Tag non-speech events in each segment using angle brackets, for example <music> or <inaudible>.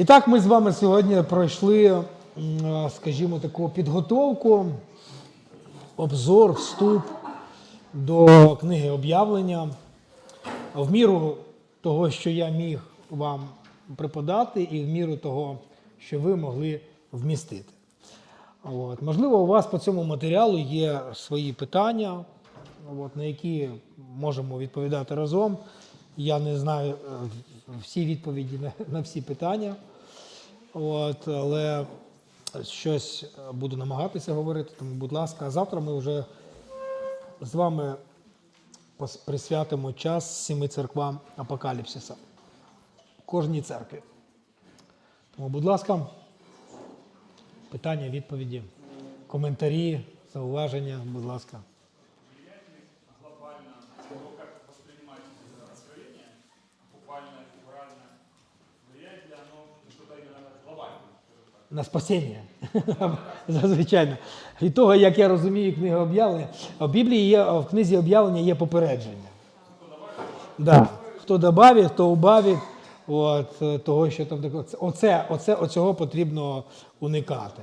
І так, ми з вами сьогодні пройшли, е, скажімо, таку підготовку, обзор, вступ до книги об'явлення. В міру того, що я міг вам преподати, і в міру того, що ви могли вмістити. От. Можливо, у вас по цьому матеріалу є свої питання, от, на які можемо відповідати разом. Я не знаю е, всі відповіді на, на всі питання, от, але щось е, буду намагатися говорити, тому, будь ласка, а завтра ми вже з вами присвятимо час семи церквам Апокаліпсиса. Кожній церкві. Тому, будь ласка, питання, відповіді, коментарі, зауваження, будь ласка. На спасіння. <laughs> Звичайно. Від того, як я розумію книгу об'явлення, в Біблії є, в книзі об'явлення є попередження. Да. Хто добавить, хто убавить, от, е, того, що там. Оце, оце, оцього потрібно уникати.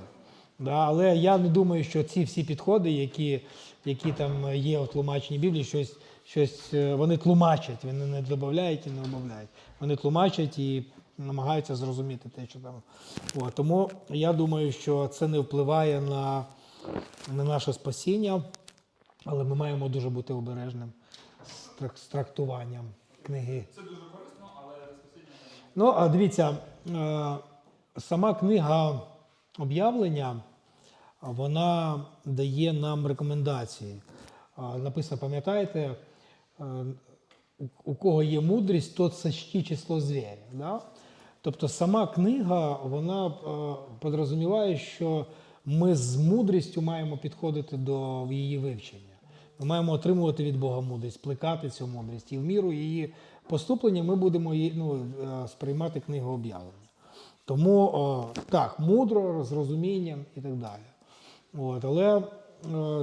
Да. Але я не думаю, що ці всі підходи, які, які там є в тлумаченні Біблії, щось, щось е, вони тлумачать, вони не додають і не додають. Вони тлумачать і намагаються зрозуміти те, що там. От. Тому я думаю, що це не впливає на, на наше спасіння, але ми маємо дуже бути обережним з трак- з трактуванням книги. Це дуже корисно, але спасіння Ну, а дивіться, е, сама книга об'явлення, вона дає нам рекомендації. Написано, пам'ятаєте, е, у- кого є мудрість, тот сочти число звіря. Да? Тобто сама книга, вона е, подрозуміває, що ми з мудрістю маємо підходити до її вивчення. Ми маємо отримувати від Бога мудрість, плекати цю мудрість. І в міру її поступлення ми будемо ну, е, сприймати книгу об'явлення. Тому о, так, мудро, з розумінням і так далі. От, але е,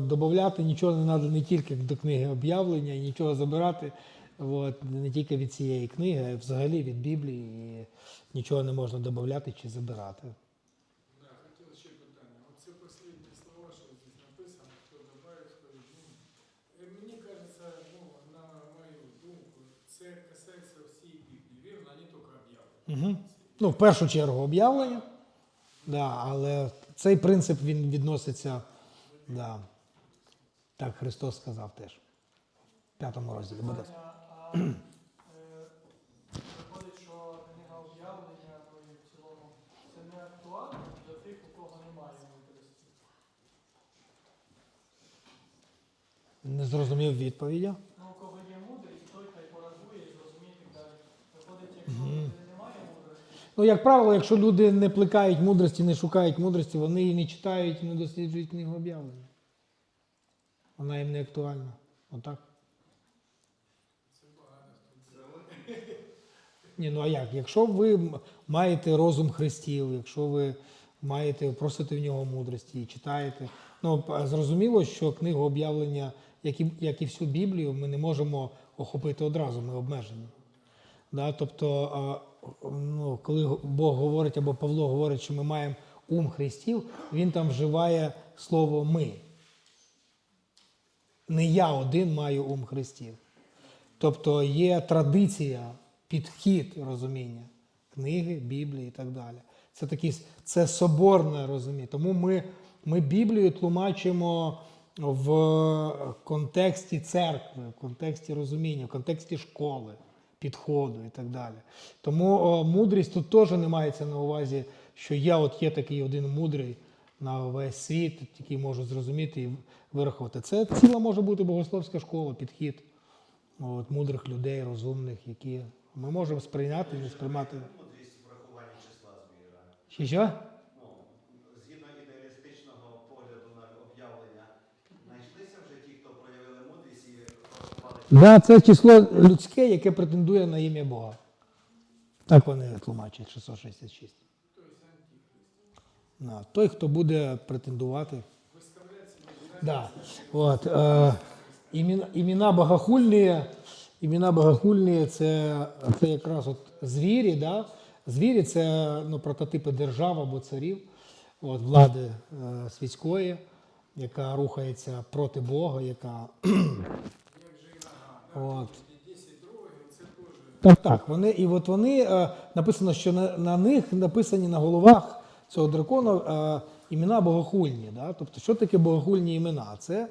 додати нічого не треба не тільки до книги об'явлення, і нічого забирати от, не тільки від цієї книги, а взагалі від Біблії. Нічого не можна додати чи забирати. Угу. Ну, в першу чергу об'явлення, да, але цей принцип він відноситься. Да, так Христос сказав теж. В п'ятому розділі. Будь ласка. А, е, Виходить, що книга об'явлення, ну і в цілому, це не актуально для тих, у кого немає мудрості. Не зрозумів відповіді. Ну, кого є мудрість, той хай порахує і зрозуміє і далі. Виходить, якщо немає мудрості, Ну, як правило, якщо люди не плекають мудрості, не шукають мудрості, вони і не читають, і не досліджують книгу об'явлення. Вона їм не актуальна. Отак. <laughs> Ні, ну а як? Якщо ви маєте розум Христів, якщо ви маєте просите в нього мудрості і читаєте, ну зрозуміло, що книгу об'явлення, як і, як і всю Біблію, ми не можемо охопити одразу, ми обмежені. Да? Тобто, ну, коли Бог говорить або Павло говорить, що ми маємо ум Христів, він там вживає слово ми. Не я один маю ум Христів. Тобто є традиція, підхід розуміння книги, Біблії і так далі. Це такі, це соборне розуміння. Тому ми, ми Біблію тлумачимо в контексті церкви, в контексті розуміння, в контексті школи, підходу і так далі. Тому о, мудрість тут теж не мається на увазі, що я от є такий один мудрий на весь світ, який можу зрозуміти і вирахувати. Це ціла може бути богословська школа, підхід от, мудрих людей, розумних, які ми можемо сприйняти і не сприймати. Мудрість врахування числа звіра. Чи що? Ну, згідно ідеалістичного погляду на об'явлення, знайшлися вже ті, хто проявили мудрість і врахували Да, це число людське, яке претендує на ім'я Бога. Так вони тлумачать 666. Да, той, хто буде претендувати. Да. От, е, імена, імена богохульні, імена богохульні це, це якраз от звірі, да, Звірі це ну, прототипи держав або царів, от, влади е, світської, яка рухається проти Бога, яка. От. 10 рогів, це теж Так, так. Вони, і от вони е, написано, що на, на них написані на головах цього дракона е, імена богохульні. Да? Тобто, що таке богохульні імена? Це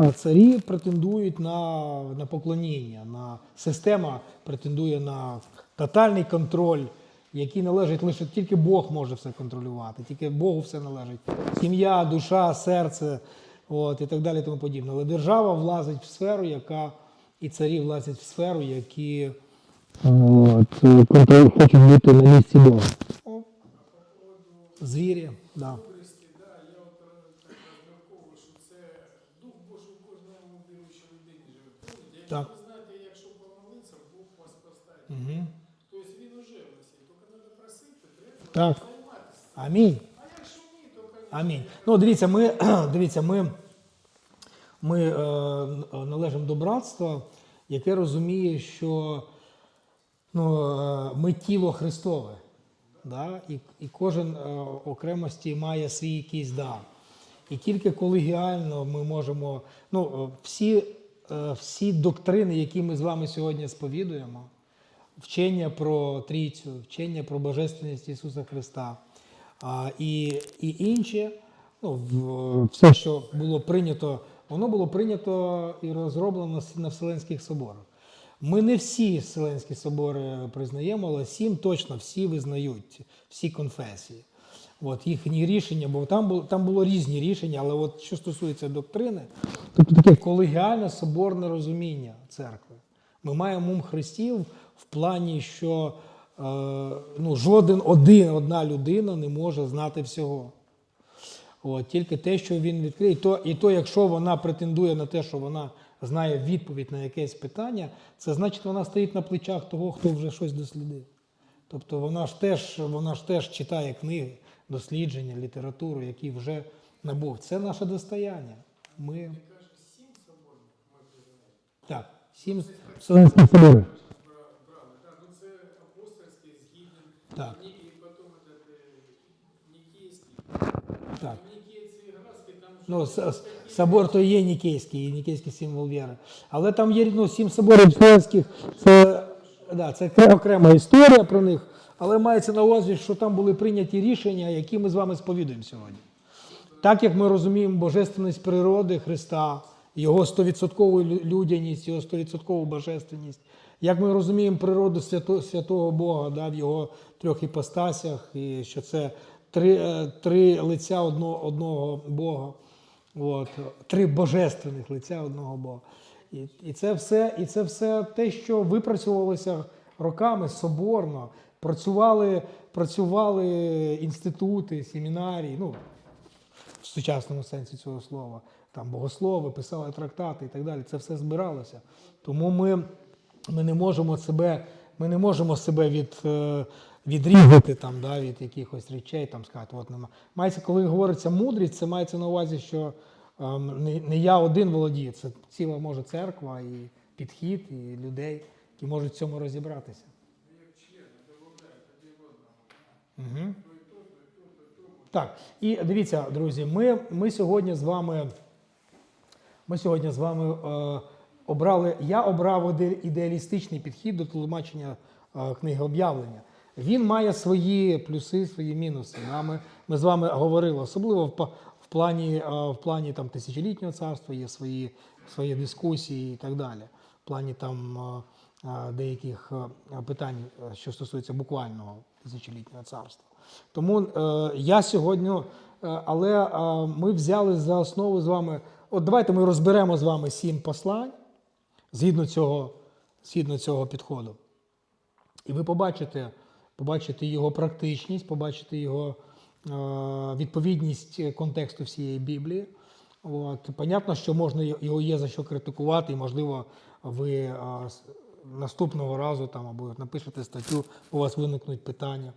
е, царі претендують на, на поклоніння, на система претендує на тотальний контроль, який належить лише тільки Бог може все контролювати, тільки Богу все належить. Сім'я, душа, серце, от, і так далі, тому подібне. Але держава влазить в сферу, яка і царі влазять в сферу, які От, контроль хочуть бути на місці Бога. Звірі, да. так ви знаєте, якщо помолитися, Бог вас поставить. Угу. Тобто він уже в нас є, тільки треба просити, треба Так. займатися. Амінь. А якщо ні, то, конечно, Амінь. Ну, дивіться, ми, <clears throat> дивіться, ми, ми е, належимо до братства, яке розуміє, що ну, е, ми тіло Христове. Да? І, і кожен е, окремості має свій якийсь дар. І тільки колегіально ми можемо. Ну, е, всі, всі доктрини, які ми з вами сьогодні сповідуємо, вчення про трійцю, вчення про божественність Ісуса Христа і, і інші, ну, все, що було прийнято, воно було прийнято і розроблено на Вселенських соборах. Ми не всі Вселенські собори признаємо, але сім точно всі визнають, всі конфесії. От їхні рішення, бо там було, там було різні рішення, але от що стосується доктрини, тобто таке колегіальне соборне розуміння церкви. Ми маємо ум Христів в плані, що е, ну, жоден один, одна людина не може знати всього. От, тільки те, що він відкриє. І то, і то, якщо вона претендує на те, що вона знає відповідь на якесь питання, це значить, вона стоїть на плечах того, хто вже щось дослідив. Тобто вона ж теж, вона ж теж читає книги, дослідження, літературу, які вже набув. Це наше достояння. Ми... каже, сім соборів. Так, сім соборів. Брали, ну це апостольський, згідний, Так. Ні- і потім этот, е, Нікейський. Так. Ну, собор то є Нікейський, Нікейський символ віри. Але там є ну, сім соборів Вселенських, це, да, це окрема історія про них. Але мається на увазі, що там були прийняті рішення, які ми з вами сповідуємо сьогодні. Так як ми розуміємо божественність природи Христа, Його 100% людяність, Його 100% божественність, як ми розуміємо природу свято, святого Бога да, в Його трьох іпостасях, і що це три, е, три лиця одного, одного Бога, от, три божественних лиця одного Бога. І, і, це все, і це все те, що випрацьовувалося роками соборно, працювали, працювали інститути, семінарії, ну, в сучасному сенсі цього слова. Там богослови, писали трактати і так далі. Це все збиралося. Тому ми, ми не можемо себе, ми не можемо себе від, е, відрізати там, да, від якихось речей, там сказати, от нема. Мається, коли говориться мудрість, це мається на увазі, що ем, не, не я один володію, це ціла може церква і підхід, і людей, які можуть в цьому розібратися. Угу. Так, і дивіться, друзі, ми, ми сьогодні з вами. Ми сьогодні з вами е, обрали. Я обрав ідеалістичний підхід до тлумачення е, книги об'явлення. Він має свої плюси, свої мінуси. Да? Ми, ми з вами говорили, особливо в, в плані, е, в плані там, тисячолітнього царства є свої, свої дискусії і так далі. В плані там е, е, деяких питань, що стосується буквального тисячолітнього царства. Тому я сьогодні, але ми взяли за основу з вами. От давайте ми розберемо з вами сім послань згідно цього, згідно цього підходу. І ви побачите, побачите його практичність, побачите його е, відповідність контексту всієї Біблії. От. Понятно, що можна його є за що критикувати, і, можливо, ви е, наступного разу там або напишете статтю, у вас виникнуть питання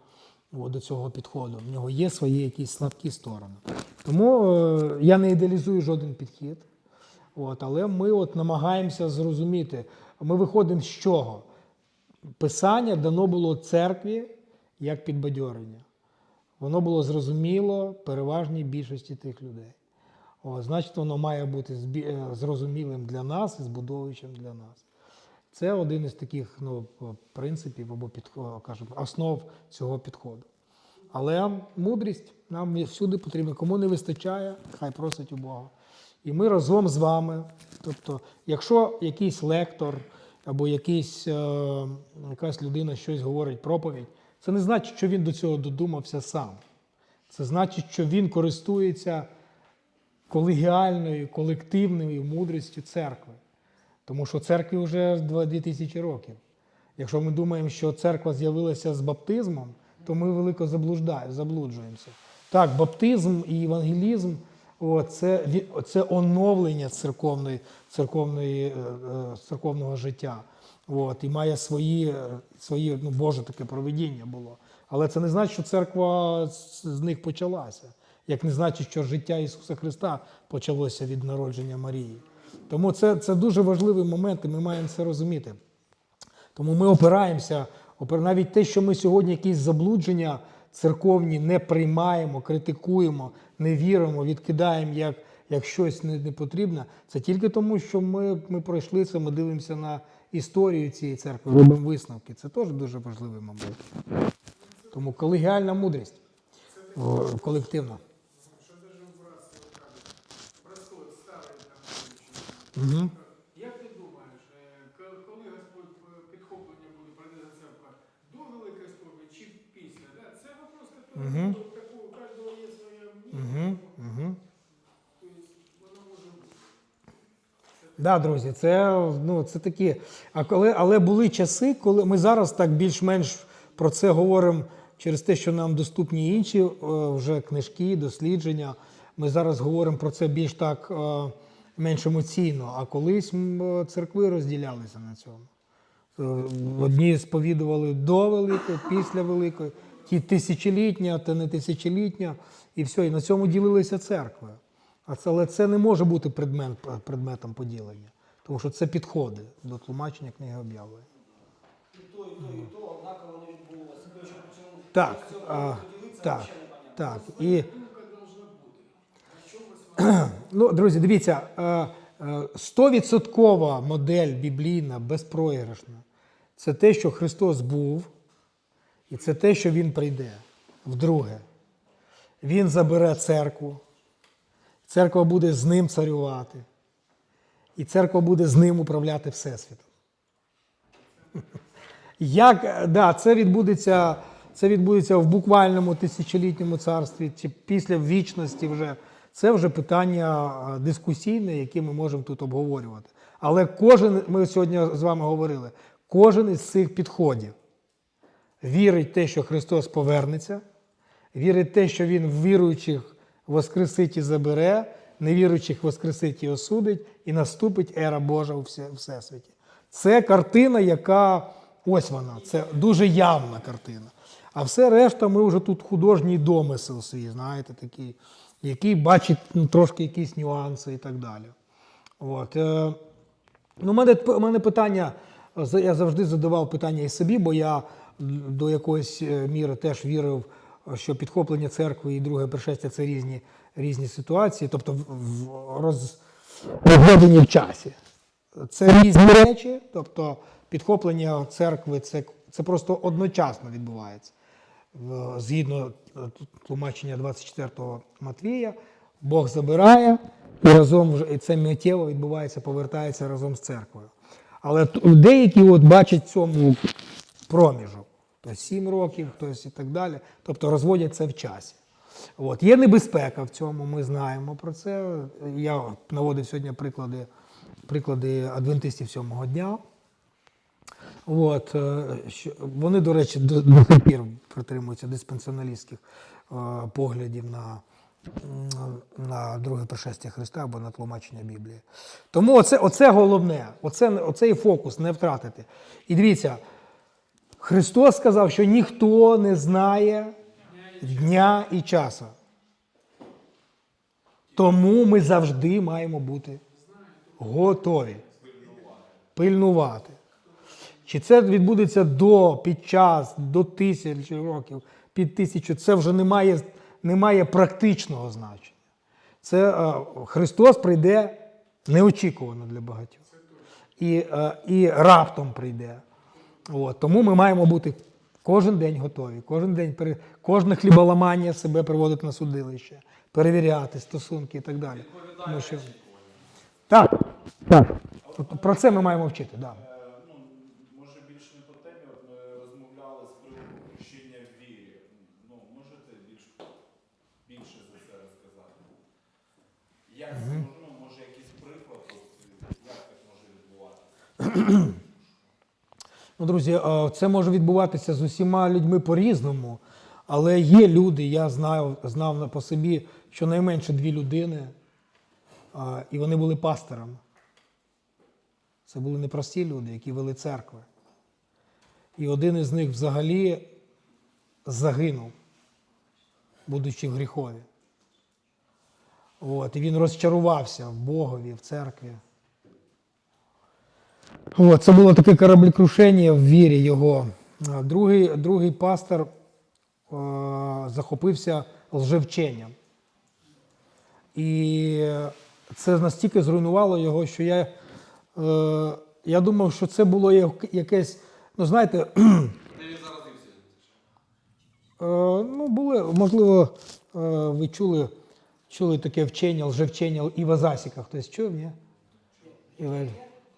от, до цього підходу. В нього є свої якісь слабкі сторони. Тому е, я не ідеалізую жоден підхід. От, але ми от намагаємося зрозуміти. Ми виходимо з чого? Писання дано було церкві як підбадьорення. Воно було зрозуміло переважній більшості тих людей. О, значить, воно має бути е, зрозумілим для нас і збудовуючим для нас. Це один із таких ну, принципів або кажемо, основ цього підходу. Але мудрість нам всюди потрібна. Кому не вистачає, хай просить у Бога. І ми разом з вами. Тобто, якщо якийсь лектор або якийсь, е, якась людина щось говорить проповідь, це не значить, що він до цього додумався сам. Це значить, що він користується колегіальною, колективною мудрістю церкви. Тому що церкві вже 2000 років. Якщо ми думаємо, що церква з'явилася з баптизмом, то ми велико заблужда- заблуджуємося. Так, баптизм і евангелізм це, це оновлення церковної, церковної, е, е, церковного життя. От, і має свої, свої ну, Боже таке проведіння було. Але це не значить, що церква з них почалася. Як не значить, що життя Ісуса Христа почалося від народження Марії. Тому це, це дуже важливий момент, і ми маємо це розуміти. Тому ми опираємося, навіть те, що ми сьогодні якісь заблудження церковні не приймаємо, критикуємо, не віримо, відкидаємо як, як щось не, не потрібне, це тільки тому, що ми, ми пройшли це, ми дивимося на історію цієї церкви, робимо висновки. Це теж дуже важливий момент. Тому колегіальна мудрість колективна. Що даже в братстві кажуть, простой, старий там. Угу. Як ти думаєш, е, к- коли Господь е, підхоплення буде прийде церква, до Великої сповіді чи після? Да? Це вопрос, який Мгм. у такого- у кожного є своє Угу. мнение. Угу. Тобто воно може бути. Да, друзі, це, ну, це такі. А коли, але були часи, коли ми зараз так більш-менш про це говоримо через те, що нам доступні інші е, вже книжки, дослідження. Ми зараз говоримо про це більш так е, менш емоційно. А колись церкви розділялися на цьому. Е, Одні сповідували до Великої, після Великої, ті тисячолітня, та не тисячолітня, і все. І на цьому ділилися церкви. Але це не може бути предмет, предметом поділення, тому що це підходи до тлумачення книги об'явлення. І то, і то, і то, однаково не відбулося. Так, а, так, так. І, вона <clears throat> ну, друзі, дивіться, е, е, стовідсоткова модель біблійна, безпроіграшна, це те, що Христос був, і це те, що Він прийде. Вдруге, Він забере церкву, церква буде з ним царювати, і церква буде з ним управляти Всесвітом. <laughs> Як да, це відбудеться, це відбудеться в буквальному тисячолітньому царстві чи після вічності вже. Це вже питання дискусійне, яке ми можемо тут обговорювати. Але кожен, ми сьогодні з вами говорили, кожен із цих підходів вірить в те, що Христос повернеться, вірить в те, що Він в віруючих воскресить і забере, невіруючих воскресить і осудить, і наступить ера Божа у всесвіті. Це картина, яка ось вона, це дуже явна картина. А все решта, ми вже тут художній домисел свій, знаєте, такий, який бачить ну, трошки якісь нюанси і так далі. От, е, Ну, у мене, мене питання, я завжди задавав питання і собі, бо я до якоїсь е, міри теж вірив, що підхоплення церкви і друге пришестя це різні, різні ситуації, тобто в, роз, розведені в часі. Це різні речі, тобто підхоплення церкви це, це просто одночасно відбувається. Згідно е, тлумачення 24 Матвія, Бог забирає і разом вже і це миттєво відбувається, повертається разом з церквою. Але деякі от бачать цьому проміжок. Хтось 7 років, хтось і так далі. Тобто розводять це в часі. От. Є небезпека в цьому, ми знаємо про це. Я наводив сьогодні приклади, приклади адвентистів сьомого дня. От, е, вони, до речі, до, до пір притримуються диспенсіоналістських е, поглядів на, на друге пришестя Христа або на тлумачення Біблії. Тому оце, оце головне, оце, оцей фокус не втратити. І дивіться, Христос сказав, що ніхто не знає дня і часу. Тому ми завжди маємо бути готові. Пильнувати. Чи це відбудеться до, під час, до тисячі років, під тисячу, це вже не має, не має практичного значення. Це е, Христос прийде неочікувано для багатьох. І, е, і раптом прийде. От, тому ми маємо бути кожен день готові, кожен день пере- кожне хліболамання себе приводити на судилище, перевіряти стосунки і так далі. Тому що... Так, так. Тобто про це ми маємо вчити. Да. Е, ну, може більш не по темі, от ми розмовляли з приводу хрещення в вірі. Ну, можете більше за це розказати? Як це може, ну, може якийсь приклад, як так може відбуватися? <clears throat> Ну, друзі, це може відбуватися з усіма людьми по-різному, але є люди, я знаю, знав по собі щонайменше дві людини, і вони були пасторами. Це були непрості люди, які вели церкви. І один із них взагалі загинув, будучи в гріхові. От, і він розчарувався в Богові, в церкві. От, це було таке кораблекрушення в вірі його. Другий, другий пастор е, захопився лжевченням. І це настільки зруйнувало його, що я, е, я думав, що це було якесь, ну знаєте, Де він заразився? Е, Ну, були, можливо, е, ви чули, чули таке вчення, лжевчення Іва Засіка. Хтось чув, ні?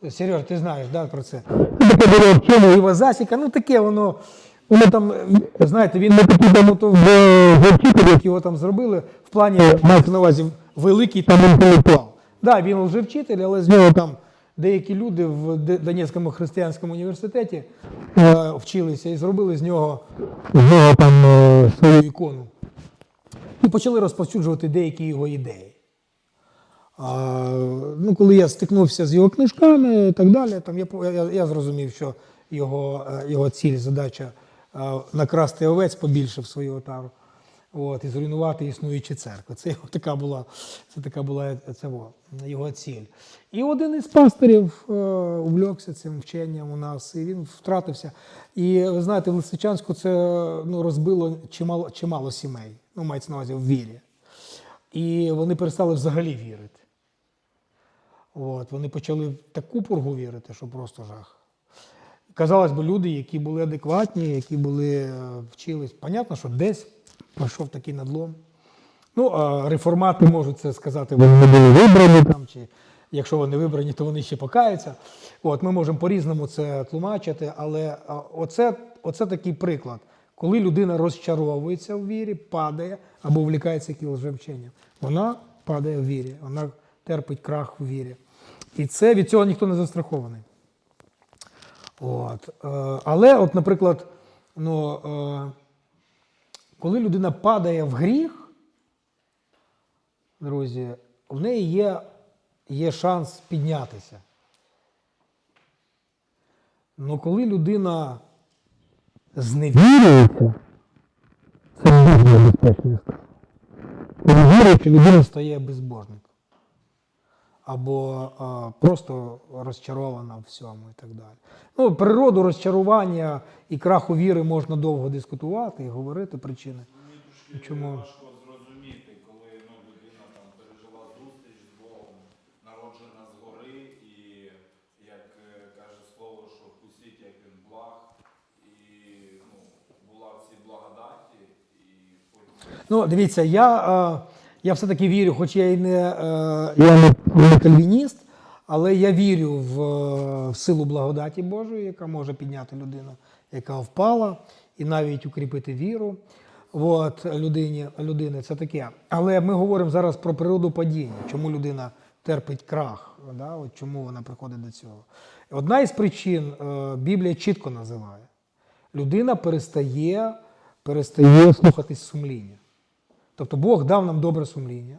Сереж, ти знаєш да, про це? Іва Засіка, ну таке воно. Воно там, е, знаєте, він не такий там вчитель, як його там зробили, в плані, мається на увазі, великий там інтелектуал. Да, він лжевчитель, але з нього там деякі люди в Донецькому християнському університеті е, вчилися і зробили з нього, з нього там е, свою ікону. І почали розповсюджувати деякі його ідеї. Ну, коли я стикнувся з його книжками і так далі, там я, я, я зрозумів, що його, е, його ціль, задача е, накрасти овець побільше в свою отару. От, і зруйнувати існуючі церкви. Це його така була, це така була це, во, його ціль. І один із пасторів е, увлекся цим вченням у нас, і він втратився. І ви знаєте, в Лисичанську це ну, розбило чимало, чимало сімей, ну, мається на увазі в вірі. І вони перестали взагалі вірити. От, вони почали в таку пургу вірити, що просто жах. Казалось би, люди, які були адекватні, які були, е, вчились. Понятно, що десь пройшов такий надлом. Ну, а реформати можуть це сказати, вони не були вибрані там, чи якщо вони вибрані, то вони ще покаються. От, ми можемо по-різному це тлумачити, але оце, оце такий приклад, коли людина розчаровується в вірі, падає або влікається якимось. Вона падає в вірі, вона терпить крах в вірі. І це від цього ніхто не застрахований. От. е, Але, от, наприклад, ну, е, коли людина падає в гріх, друзі, в неї є, є шанс піднятися. Ну коли людина зневірюється, це дуже небезпечний стан. Коли віруючи, людина стає безбожником. Або а, просто розчарована в всьому і так далі. Ну, природу розчарування і краху віри можна довго дискутувати і говорити причини. Мені трошки Чому? важко зрозуміти, коли ну, людина там пережила зустріч з Богом, народжена згори, і як е, каже слово, що вкусіть, як він благ, і ну, була в цій благодаті, і потім Ну, дивіться, я, е, я все-таки вірю, хоч я і не, е, я не, не кальвініст, але я вірю в, е, в силу благодаті Божої, яка може підняти людину, яка впала, і навіть укріпити віру. От, людині, людини, це таке. Але ми говоримо зараз про природу падіння, чому людина терпить крах, да? От чому вона приходить до цього. Одна із причин е, Біблія чітко називає: людина перестає, перестає слухатись сумління. Тобто Бог дав нам добре сумління,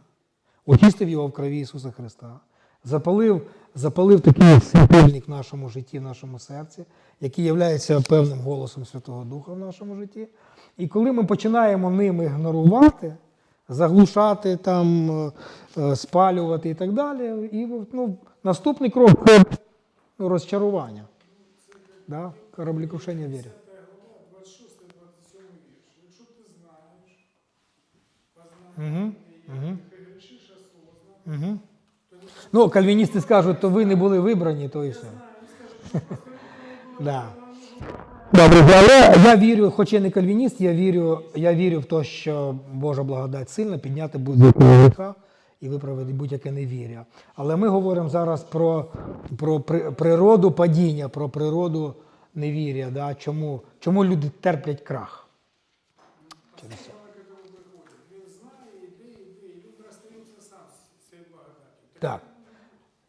очистив його в крові Ісуса Христа, запалив, запалив такий світильник в нашому житті, в нашому серці, який є певним голосом Святого Духа в нашому житті. І коли ми починаємо ним ігнорувати, заглушати, там, е, е, спалювати і так далі, і ну, наступний крок ну, розчарування. Да? Кораблекрушення в вірі. 10 Угу. Ну, кальвіністи скажуть, то ви не були вибрані, то і все. Да. Добре, але я вірю, хоч я не кальвініст, я вірю, я вірю в те, що Божа благодать сильна підняти будь-якого гріха і виправити будь-яке невір'я. Але ми говоримо зараз про, про природу падіння, про природу невір'я. Да? Чому, чому люди терплять крах? Через це. Саме к этому приходить. Він знає, іде, іде, і він розстається сам з цією благодаті. Так.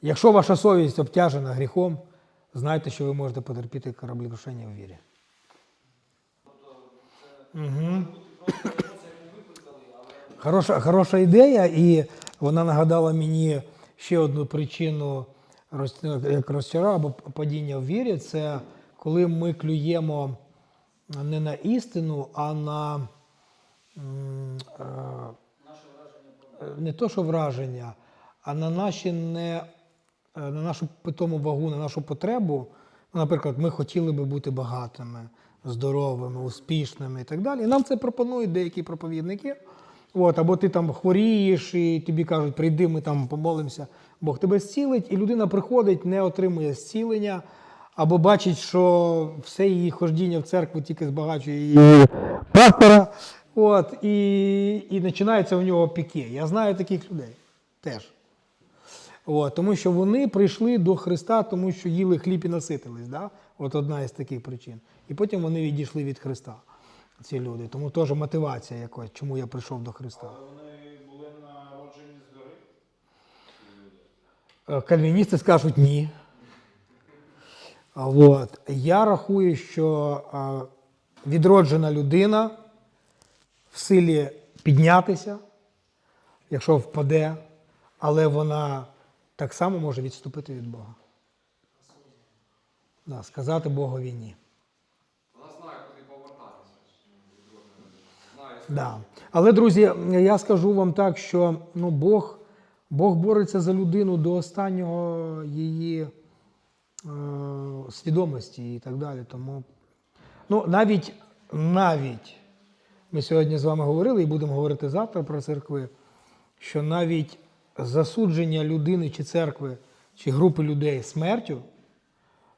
Якщо ваша совість обтяжена гріхом, знайте, що ви можете потерпіти кораблекрушення в вірі. Угу. Хороша, хороша ідея, і вона нагадала мені ще одну причину як розчара або падіння в вірі. Це коли ми клюємо не на істину, а на е, не то, що враження, а на наші не е, на нашу питому вагу, на нашу потребу. Ну, наприклад, ми хотіли би бути багатими, здоровими, успішними і так далі. І нам це пропонують деякі проповідники. От, або ти там хворієш, і тобі кажуть, прийди, ми там помолимося, Бог тебе зцілить, і людина приходить, не отримує зцілення, або бачить, що все її хождіння в церкву тільки збагачує її пастора. От, і, і починається у нього піке. Я знаю таких людей теж. От, тому що вони прийшли до Христа, тому що їли хліб і наситились. Да? От одна із таких причин. І потім вони відійшли від Христа, ці люди. Тому теж мотивація якась, чому я прийшов до Христа. Але вони були народжені ці люди. Е, Кальвіністи скажуть ні. От. Я рахую, що е, відроджена людина в силі піднятися, якщо впаде, але вона так само може відступити від Бога. Да, сказати Богові ні. Вона знає, куди повертатися. Да. Але, друзі, я скажу вам так, що ну, Бог, Бог бореться за людину до останнього її е, свідомості і так далі. Тому ну, навіть, навіть ми сьогодні з вами говорили і будемо говорити завтра про церкви, що навіть засудження людини чи церкви, чи групи людей смертю,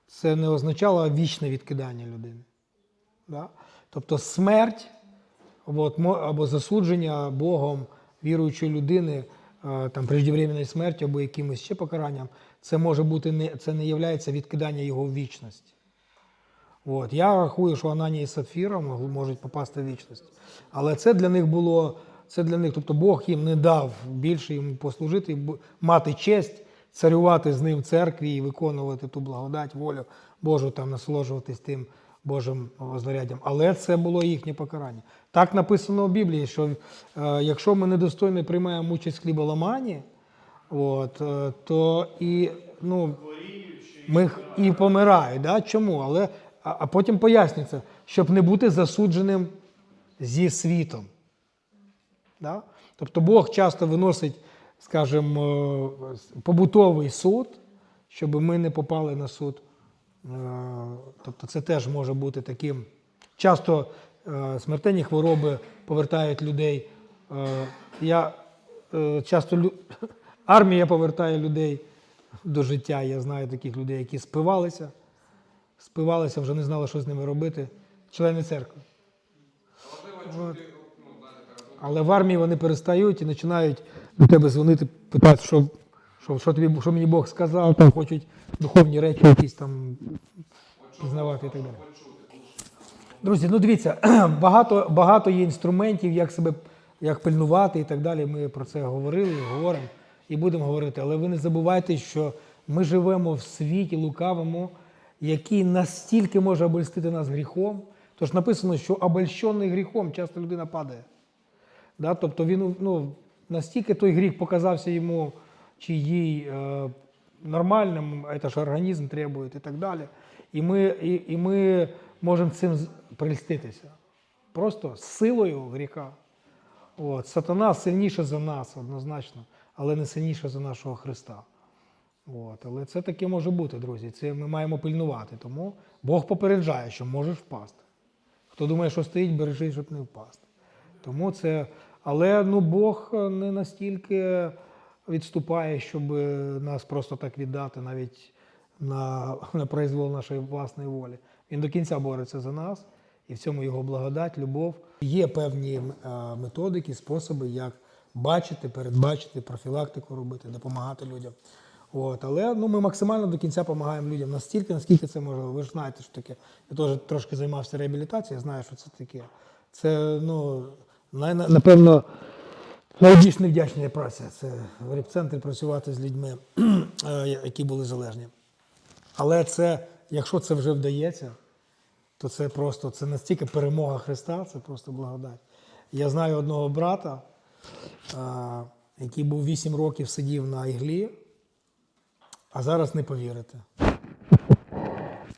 це не означало вічне відкидання людини. Да? Тобто смерть от, або засудження Богом віруючої людини е, там, преждевременної смерті або якимось ще покаранням, це може бути не, це не є відкидання його в вічність. От. Я рахую, що Ананія і Сапфіра можуть попасти в вічність. Але це для них було, це для них, тобто Бог їм не дав більше йому послужити, мати честь, царювати з ним в церкві і виконувати ту благодать, волю Божу, там насолоджуватись тим Божим знаряддям. Але це було їхнє покарання. Так написано в Біблії, що е, якщо ми недостойно приймаємо участь в хліболаманні, от, е, то і ну, ми і помирають. Да? Чому? Але, а, а потім пояснюється, щоб не бути засудженим зі світом. Да? Тобто Бог часто виносить, скажімо, е, побутовий суд, щоб ми не попали на суд. Е, Тобто це теж може бути таким. Часто е, смертельні хвороби повертають людей. Я часто лю- <coughs> армія повертає людей до життя. Я знаю таких людей, які спивалися, спивалися, вже не знали, що з ними робити. Члени церкви. Важливо чути, ну, знаєте, так, Але в армії вони перестають і починають до тебе дзвонити, питати, що, що, що, тобі, що мені Бог сказав, там хочуть духовні речі якісь там пізнавати і так далі. Друзі, ну дивіться, <clears throat> багато, багато є інструментів, як себе як пильнувати і так далі. Ми про це говорили, говоримо і будемо говорити. Але ви не забувайте, що ми живемо в світі лукавому, який настільки може обольстити нас гріхом. Тож написано, що обольщений гріхом часто людина падає. Да? Тобто він ну, настільки той гріх показався йому чи їй е, нормальним, це ж організм требує і так далі. І ми, і, і ми можемо цим прельститися. Просто з силою гріха. От. Сатана сильніше за нас, однозначно, але не сильніше за нашого Христа. От, але це таке може бути, друзі. Це ми маємо пильнувати. Тому Бог попереджає, що можеш впасти. Хто думає, що стоїть, бережи, щоб не впасти. Тому це. Але ну, Бог не настільки відступає, щоб нас просто так віддати навіть на, <laughs> на произвол нашої власної волі. Він до кінця бореться за нас, і в цьому його благодать, любов. Є певні е, методики, способи, як бачити, передбачити, профілактику робити, допомагати людям. От, але ну, ми максимально до кінця допомагаємо людям настільки, наскільки це можливо. Ви ж знаєте, що таке. Я теж трошки займався реабілітацією, я знаю, що це таке. Це, ну, напевно, найбільш невдячна праця. Це в репцентрі працювати з людьми, <clears throat> е, які були залежні. Але це, якщо це вже вдається, то це просто це настільки перемога Христа, це просто благодать. Я знаю одного брата, який був 8 років сидів на іглі, а зараз не повірите.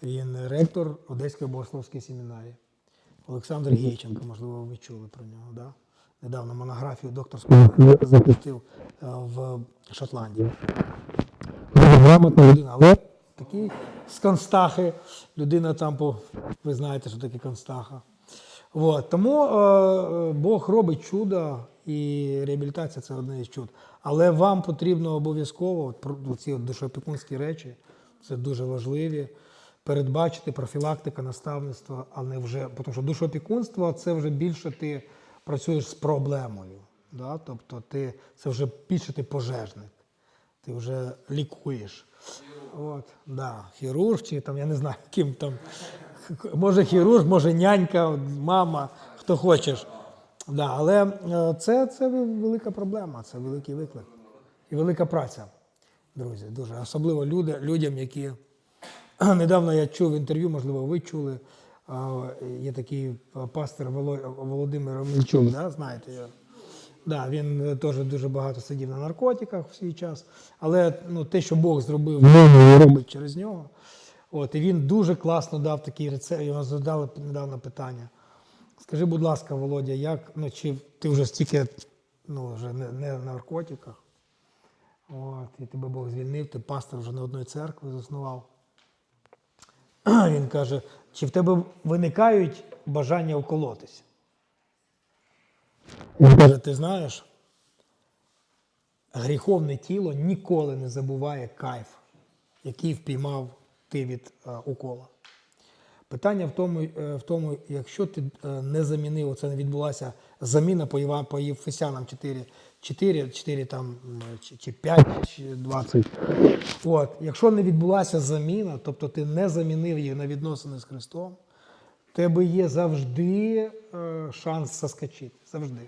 Він ректор Одеської богословської семінарії. Олександр Гейченко, можливо, ви чули про нього. Да? Недавно монографію докторську захистив е, в Шотландії. Дуже грамотна людина, але такий з констахи. Людина там, по, ви знаєте, що таке констаха. От. Тому е, Бог робить чудо, і реабілітація це одне із чуд. Але вам потрібно обов'язково ці от душоопікунські речі, це дуже важливі. Передбачити профілактика, наставництво, а не вже. Тому що душоопікунство це вже більше ти працюєш з проблемою. Да? Тобто ти, це вже більше ти пожежник ти вже лікуєш. От, да, хірург, чи там, я не знаю, ким там. Може хірург, може нянька, мама, хто хочеш. Да, але е, це, це велика проблема, це великий виклик. І велика праця, друзі, дуже. Особливо люди, людям, які <clears throat> недавно я чув інтерв'ю, можливо, ви чули. Є такий пастор Володимир Омельчук, да, знаєте його? Да, він е, теж дуже багато сидів на наркотиках в свій час. Але ну, те, що Бог зробив в робить <clears throat> через нього. От, і він дуже класно дав такий рецепт. Його задали недавно питання. Скажи, будь ласка, Володя, як, ну, чи ти вже стільки ну, вже не, не на наркотиках? От, і тебе Бог звільнив, ти пастор вже на одної церкви заснував. <clears throat> Він каже, чи в тебе виникають бажання вколотися? Він каже, ти знаєш, гріховне тіло ніколи не забуває кайф, який впіймав ти від а, укола. Питання в тому, е, в тому, якщо ти е, не замінив, це не відбулася заміна по, по Єфесянам 4, 4, 4 там, чи, чи 5, чи 20. От, якщо не відбулася заміна, тобто ти не замінив їх на відносини з Христом, тебе є завжди е, шанс заскочити. Завжди.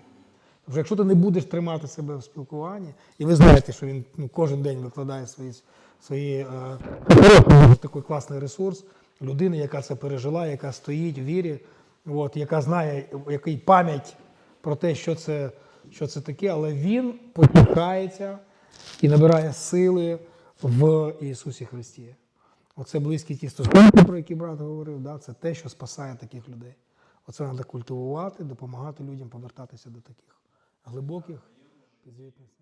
Тому якщо ти не будеш тримати себе в спілкуванні, і ви знаєте, що він ну, кожен день викладає свої, свої е, такий класний ресурс, людина, яка це пережила, яка стоїть в вірі, от, яка знає, який пам'ять про те, що це, що це таке, але він потікається і набирає сили в Ісусі Христі. Оце близькі ті стосунки, про які брат говорив, да, це те, що спасає таких людей. Оце треба культивувати, допомагати людям повертатися до таких глибоких підзвітностей.